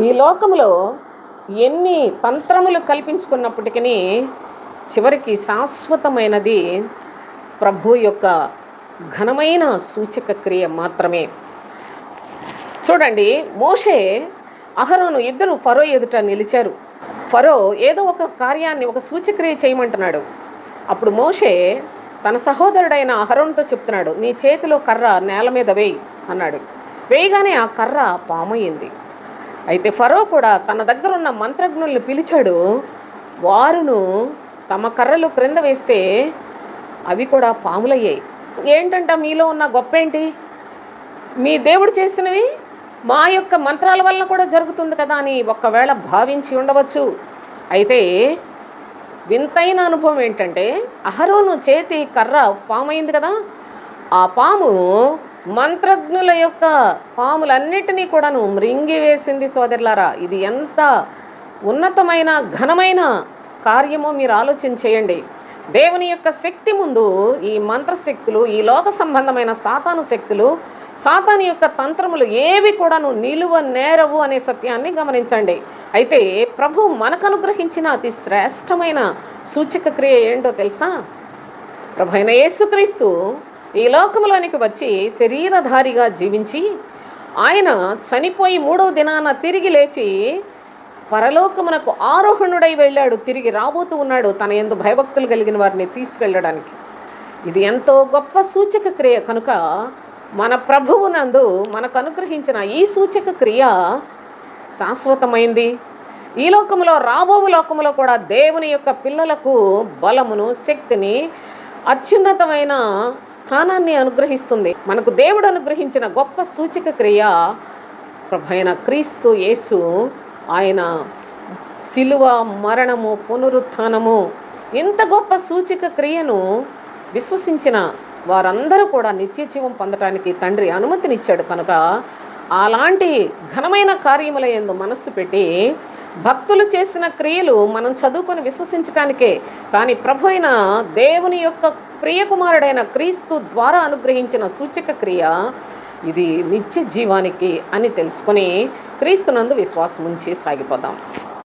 ఈ లోకములో ఎన్ని తంత్రములు కల్పించుకున్నప్పటికీ చివరికి శాశ్వతమైనది ప్రభు యొక్క ఘనమైన సూచక క్రియ మాత్రమే. చూడండి మోషే అహరోను ఇద్దరు ఫరో ఎదుట నిలిచారు. ఫరో ఏదో ఒక కార్యాన్ని ఒక సూచక్రియ చేయమంటున్నాడు. అప్పుడు మోషే తన సహోదరుడైన అహరోన్తో చెప్తున్నాడు నీ చేతిలో కర్ర నేల మీద వేయి అన్నాడు. వేయగానే ఆ కర్ర పామయ్యింది. అయితే ఫరో కూడా తన దగ్గర ఉన్న మంత్రజ్ఞుల్ని పిలిచాడు. వారును తమ కర్రలు క్రింద వేస్తే అవి కూడా పాములయ్యాయి. ఏంటంట మీలో ఉన్న గొప్ప ఏంటి మీ దేవుడు చేసినవి మా యొక్క మంత్రాల వలన కూడా జరుగుతుంది కదా అని ఒకవేళ భావించి ఉండవచ్చు. అయితే వింతైన అనుభవం ఏంటంటే అహరోను చేతి కర్ర పాము అయింది కదా ఆ పాము మంత్రజ్ఞుల యొక్క పాములన్నిటినీ కూడాను మృంగివేసింది సోదరులారా. ఇది ఎంత ఉన్నతమైన ఘనమైన కార్యమో మీరు ఆలోచన చేయండి. దేవుని యొక్క శక్తి ముందు ఈ మంత్రశక్తులు ఈ లోక సంబంధమైన సాతాను శక్తులు సాతాను యొక్క తంత్రములు ఏవి కూడాను నిలువ నేరవు అనే సత్యాన్ని గమనించండి. అయితే ప్రభు మనకు అనుగ్రహించిన అతి శ్రేష్టమైన సూచక క్రియ ఏంటో తెలుసా? ప్రభు అయిన యేసుక్రీస్తు ఈ లోకంలోనికి వచ్చి శరీరధారిగా జీవించి ఆయన చనిపోయి మూడవ దినాన తిరిగి లేచి పరలోకమునకు ఆరోహణుడై వెళ్ళాడు. తిరిగి రాబోతూ ఉన్నాడు. తన ఎందు భయభక్తులు కలిగిన వారిని తీసుకెళ్ళడానికి. ఇది ఎంతో గొప్ప సూచక క్రియ. కనుక మన ప్రభువునందు మనకు అనుగ్రహించిన ఈ సూచక క్రియ శాశ్వతమైంది. ఈ లోకములో రాబోవు లోకములో కూడా దేవుని యొక్క పిల్లలకు బలమును శక్తిని అత్యున్నతమైన స్థానాన్ని అనుగ్రహిస్తుంది. మనకు దేవుడు అనుగ్రహించిన గొప్ప సూచక క్రియ ప్రభైన క్రీస్తు యేసు. ఆయన శిలువ మరణము పునరుత్థానము ఇంత గొప్ప సూచక క్రియను విశ్వసించిన వారందరూ కూడా నిత్య జీవం పొందటానికి తండ్రి అనుమతినిచ్చాడు. కనుక అలాంటి ఘనమైన కార్యముల యందు మనస్సు పెట్టి భక్తులు చేసిన క్రియలు మనం చదువుకొని విశ్వసించటానికే. కానీ ప్రభు అయిన దేవుని యొక్క ప్రియకుమారుడైన క్రీస్తు ద్వారా అనుగ్రహించిన సూచక క్రియ ఇది నిత్య జీవానికి అని తెలుసుకొని క్రీస్తునందు విశ్వాసం ఉంచి సాగిపోదాం.